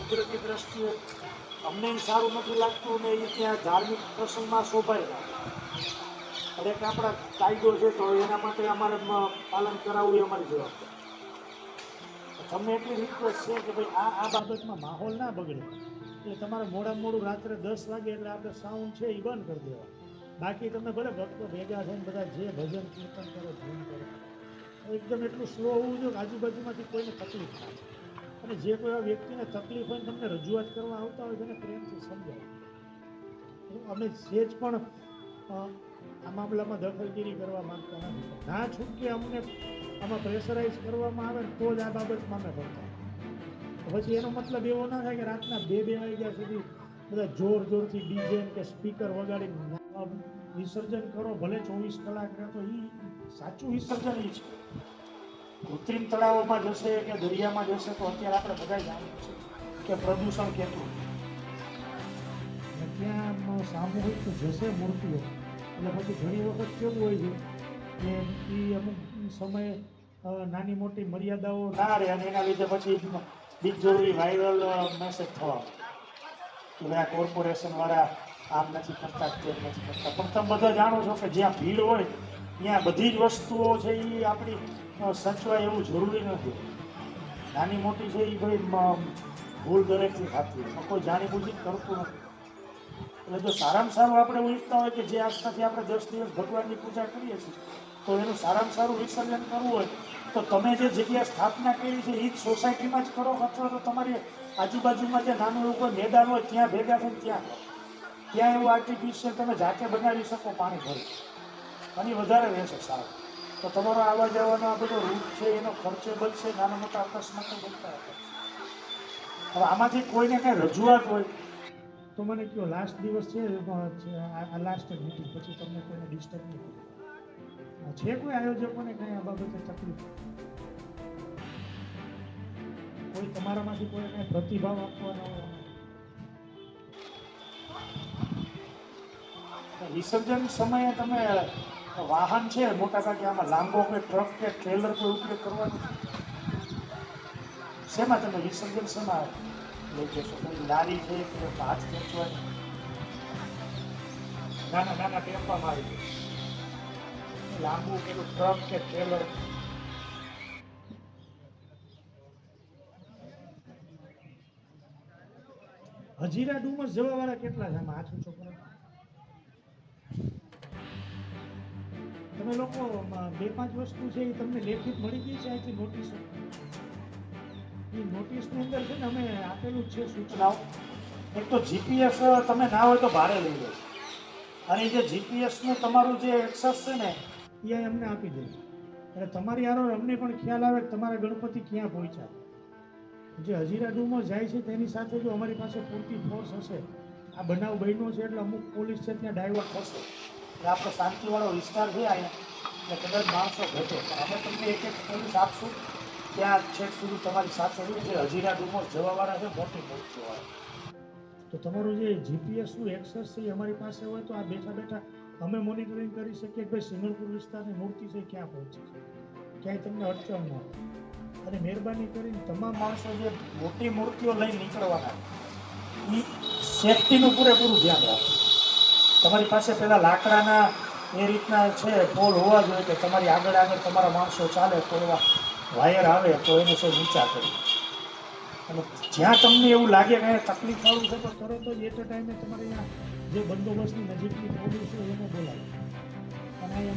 કુદરતી દ્રષ્ટિએ અમને સારું નથી લાગતું ને એ ત્યાં ધાર્મિક પ્રસંગમાં શોભાય અને દરેક આપણા કાયદો છે તો એના માટે અમારે પાલન કરાવવું એ અમારી જવાબદારી. તમને એટલી રિક્વેસ્ટ છે કે ભાઈ આ આ બાબતમાં માહોલ ના બગડે. એટલે તમારે મોડામાં મોડું રાત્રે દસ વાગે એટલે આપણે સાઉન્ડ છે એ બંધ કરી દેવા બાકી તમે ભલે ભક્તો ભેગા થઈને બધા જે ભજન કીર્તન કરો, ધૂન કરો, એકદમ એટલું સ્લો હોવું જોઈએ કે આજુબાજુમાંથી કોઈને તકલીફ થાય. અને જે કોઈ આ વ્યક્તિને તકલીફ હોય તમને રજૂઆત કરવા આવતા હોય તેને પ્રેમથી સમજાવો. અમે સેજ પણ આ મામલામાં દખલગીરી કરવા માંગતા નથી. ના છૂટકે અમને આમાં પ્રેશરાઇઝ કરવામાં આવે તો જ આ બાબતમાં અમે ભરતા પછી એનો મતલબ એવો ના થાય કે રાતના બે બે વાગ્યા સુધી બધા જોર જોરથી ડીજે કે સ્પીકર વગાડી વિસર્જન કરો, ભલે ચોવીસ કલાક તો એ સાચું વિસર્જન એ છે. કૃત્રિમ તળાવોમાં જશે કે દરિયામાં જશે તો અત્યારે આપણે બધા જાણીએ છીએ કે પ્રદૂષણ કેટલું ત્યાં સામૂહિક જશે મૂર્તિઓ. એટલે પછી ઘણી વખત કેવું હોય છે કે એ અમુક સમયે નાની મોટી મર્યાદાઓ ના રહે અને એના લીધે પછી બિનજરૂરી વાયરલ મેસેજ થવા કે ભાઈ આ કોર્પોરેશન વાળા આમ નથી કરતા, તેમ નથી કરતા. પણ તમે બધા જાણો છો કે જ્યાં ભીડ હોય, ત્યાં બધી જ વસ્તુઓ છે એ આપણી સચવાય એવું જરૂરી નથી. નાની મોટી છે એ ભાઈ ભૂલ દરેકથી થતી હોય. કોઈ જાણી બુજી કરતું નથી. એટલે જો સારામાં સારું આપણે એવું ઈચ્છતા હોય કે જે આસ્થાથી આપણે દસ દિવસ ભગવાનની પૂજા કરીએ છીએ, તો એનું સારામાં સારું વિસર્જન કરવું હોય તો તમે જે જગ્યાએ સ્થાપના કરી છે એ જ સોસાયટીમાં જ કરો, અથવા તો તમારી આજુબાજુમાં જે નાનું એવું કોઈ મેદાન હોય, ત્યાં ભેગા થઈને ત્યાં ત્યાં એવું આર્ટિફિશિયલ તમે જાતે બનાવી શકો પાણી ભરી. અને વધારે રહેશે સારું. તો તમારો આવવા જવાનો આ બધો રૂટ છે, એનો ખર્ચો બચશે, નાના મોટા અકસ્માતો બનતા હવે આમાંથી કોઈને કાંઈ રજૂઆત હોય, તો મને કહો લાસ્ટ દિવસ છે આ લાસ્ટ મીટિંગ પછી તમને કોઈને ડિસ્ટર્બ નહીં છે કોઈ આયોજકોને કઈ આ બાબતે તકલીફ કોઈ તમારામાંથી કોઈ કાંઈ પ્રતિભાવ આપવાનો વિસર્જન સમયે તમે વાહન છે, મોટા ભાગે આમાં લાંબો કોઈ ટ્રક કે ટ્રેલર કોઈ ઉપયોગ કરવાનો શેમાં તમે વિસર્જન શેમાં લઈ જશો? કોઈ લારી છે કે હાથ ખેંચવા નાના નાના ટેમ્પામાં આવી જશે. લાંબુ પેલું ટ્રક કે ટ્રેલર હજીરા ડુમસ જવા વાળા કેટલા છે? હાથ ઊંચો તમે લોકો બે પાંચ વસ્તુ છે એ તમને લેખિત મળી ગઈ છે અહીંથી નોટિસ એ નોટિસની અંદર છે ને અમે આપેલું છે સૂચનાઓ. એક તો જીપીએસ તમે ના હોય તો ભાડે લઈ લો. અને જે જે જીપીએસનું તમારું જે એક્સેસ છે ને એ અમને આપી દે. એટલે તમારી યારો અમને પણ ખ્યાલ આવે કે તમારા ગણપતિ ક્યાં પહોંચ્યા. જે હજીરા ડુમસ જાય છે તેની સાથે જો અમારી પાસે પૂરતી ફોર્સ હશે. આ બનાવ બન્યો છે એટલે અમુક પોલીસ છે ત્યાં ડાયવર્ટ થશે. એટલે આપણો શાંતિવાળો વિસ્તાર છે અહીંયા. એટલે કદાચ માણસો ઘટે. અમે તમને એક એક પોલીસ આપશું. ત્યાં છેક સુધી તમારી સાથે જે હજીરા ડુમસ જવાવાળા છે મોટી મૂર્તિઓવાળા તો તમારું જે જીપીએસનું એક્સેસ છે એ અમારી પાસે હોય તો આ બેઠા બેઠા અમે મોનિટરિંગ કરી શકીએ કે ભાઈ સિંગલપુર વિસ્તારની મૂર્તિ છે ક્યાં પહોંચી છે. ક્યાંય તમને અડચણ ન. અને મહેરબાની કરીને તમામ માણસો જે મોટી મૂર્તિઓ લઈને નીકળવાના એ સેફટીનું પૂરેપૂરું ધ્યાન રાખો તમારી પાસે પેલા લાકડાના એ રીતના છે, પોલ હોવા જોઈએ કે તમારી આગળ આગળ તમારા માણસો ચાલે તો એવા વાયર આવે તો એને સૌ નીચા કરી. અને જ્યાં તમને એવું લાગે કે તકલીફ વાળું છે, તો તરત જ એ તો ટાઈમે તમારે અહીંયા જે બંદોબસ્તની નજીકની પોલીસ છે એને બોલાવો. અને